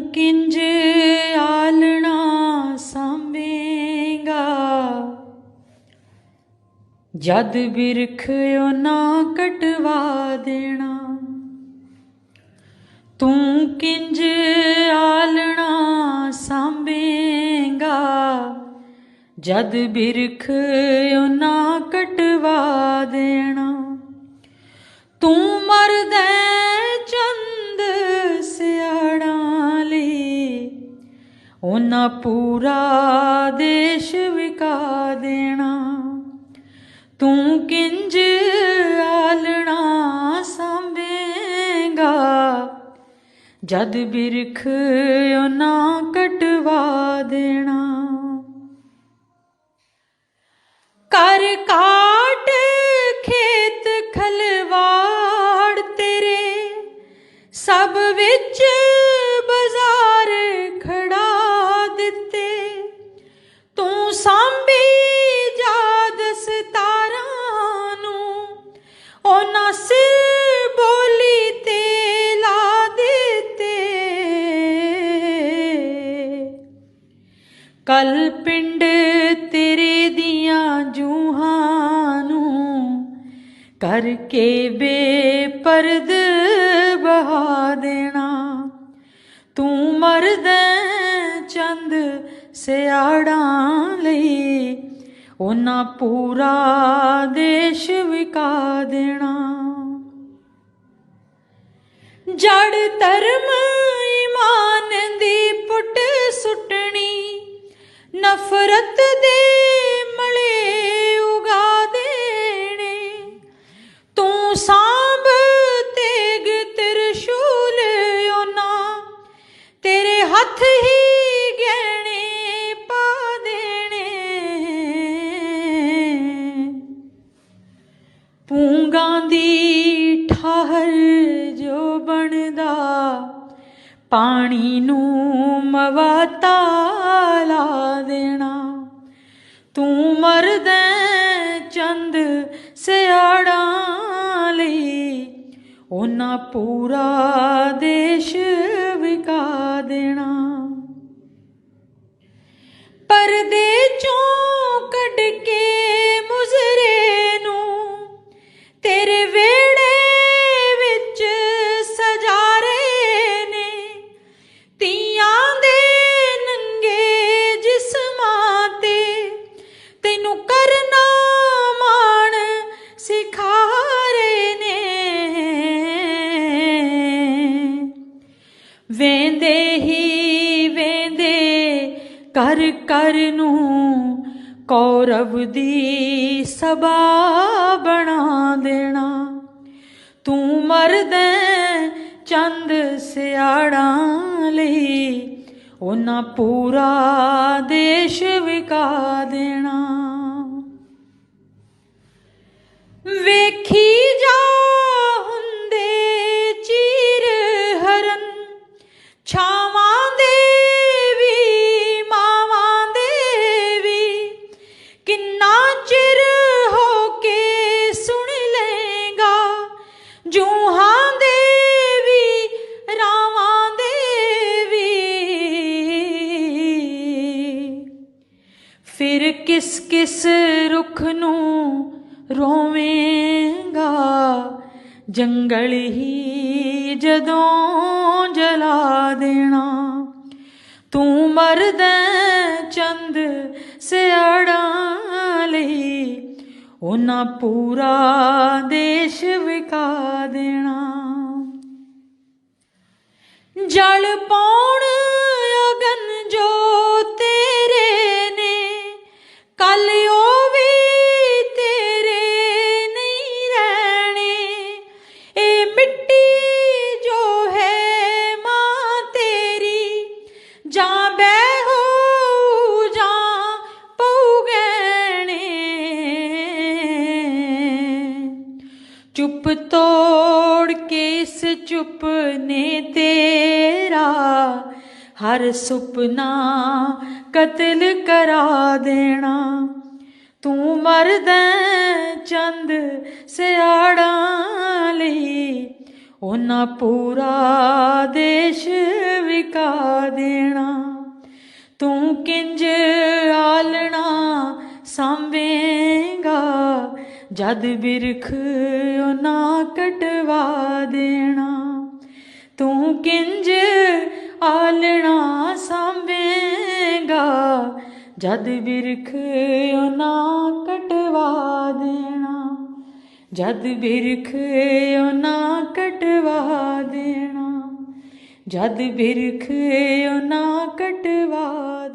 ਕਿੰਜ ਆਲਣਾ ਸਾਂਭੇਗਾ? ਜਦ ਬਿਰਖ ਨਾ ਕਟਵਾ ਦੇਣਾ। ਤੂੰ ਕਿੰਜ ਆਲਣਾ ਸਾਂਭੇਗਾ? ਜਦ ਬਿਰਖ ਨਾ ਕਟਵਾ ਦੇਣਾ। ਤੂੰ ਉਹਨਾਂ ਪੂਰਾ ਦੇਸ਼ ਵਿਕਾ ਦੇਣਾ। ਤੂੰ ਕਿੰਜ ਆਲਣਾ ਸੰਭੇਗਾ? ਜਦ ਬਿਰਖ ਉਹਨਾਂ ਕਟਵਾ ਦੇਣਾ। ਕਰ ਕਾਟ, ਖੇਤ ਖਲਵਾੜ ਤੇਰੇ। ਸਭ ਵਿੱਚ ਉਹਨਾਂ ਸਿਰ ਬੋਲੀ ਤੇ ਲਾ ਦਿੱਤੇ ਕਲ ਪਿੰਡ ਤੇਰੇ ਦੀਆਂ ਜੂਹਾਂ ਨੂੰ ਕਰਕੇ ਬੇਪਰਦ ਬਹਾ ਦੇਣਾ ਤੂੰ ਮਰਦਾ ਚੰਦ ਸਿਆੜਾਂ ਲਈ ਉਹਨਾਂ ਪੂਰਾ ਦੇਸ਼ ਵਿਕਾ ਦੇਣਾ। ਜੜ ਧਰਮ ਈਮਾਨ ਦੀ ਪੁੱਟ ਸੁੱਟਣੀ, ਨਫ਼ਰਤ ਦੇ ਮਲੇ ਉਗਾ ਦੇਣੇ। ਤੂੰ ਸਾਂਭ ਤੇਗ ਤਿਰਸ਼ੂਲ ਉਹਨਾਂ, ਤੇਰੇ ਹੱਥ ਹੀ ਜੋ ਬਣਦਾ, ਪਾਣੀ ਨੂੰ ਮਵਾਤਾ ਲਾ ਦੇਣਾ। ਤੂੰ ਮਰਦਾ ਚੰਦ ਸਿਆੜਾਂ ਲਈ, ਉਹਨਾਂ ਪੂਰਾ ਦੇਸ਼ ਵਿਕਾ ਦੇਣਾ। ਕਰ ਕਰ ਨੂੰ ਕੌਰਵ ਦੀ ਸਭਾ ਬਣਾ ਦੇਣਾ। ਤੂੰ ਮਰਦਾ ਚੰਦ ਸਿਆੜਾਂ ਲਈ, ਉਹਨਾਂ ਪੂਰਾ ਦੇਸ਼ ਵਿਕਾ ਦੇਣਾ। ਵੇਖੀ ਫਿਰ ਕਿਸ ਕਿਸ ਰੁੱਖ ਨੂੰ ਰੋਵੇਂਗਾ? ਜੰਗਲ ਹੀ ਜਦੋਂ ਜਲਾ ਦੇਣਾ। ਤੂੰ ਮਰਦੈ ਚੰਦ ਸਿਆੜਾਂ ਲਈ ਉਹਨਾਂ ਪੂਰਾ ਦੇਸ਼ ਵਿਕਾ ਦੇਣਾ। ਜਲ ਪਾਉਣ ਕੱਲ ਉਹ ਵੀ ਤੇਰੇ ਨਹੀਂ ਰਹਿਣੇ। ਇਹ ਮਿੱਟੀ ਜੋ ਹੈ ਮਾਂ ਤੇਰੀ, ਜਾਂ ਬਹਿ ਹੋ ਜਾਂ ਪਊ ਗਹਿਣੇ। ਚੁੱਪ ਤੋੜ ਕੇ ਇਸ ਚੁੱਪ ਨੇ ਤੇਰਾ ਹਰ ਸੁਪਨਾ ਕਤਲ ਕਰਾ ਦੇਣਾ। ਤੂੰ ਮਰਦਾ ਚੰਦ ਸਿਆੜਾਂ ਲਈ, ਉਹਨਾਂ ਪੂਰਾ ਦੇਸ਼ ਵਿਕਾ ਦੇਣਾ। ਤੂੰ ਕਿੰਜ ਆਲਣਾ ਸੰਵੇਂਗਾ, ਜਦ ਬਿਰਖ ਉਹਨਾਂ ਕਟਵਾ ਦੇਣਾ। ਤੂੰ ਕਿੰਜ ਆਲਣਾ ਸੰਵੇਂਗਾ ਜਦ ਬਿਰਖ ਉਹਨਾਂ ਕਟਵਾ ਦੇਣਾ। ਜਦ ਬਿਰਖ ਉਹਨਾਂ ਕਟਵਾ ਦੇਣਾ। ਜਦ ਬਿਰਖ ਉਹਨਾਂ ਕਟਵਾ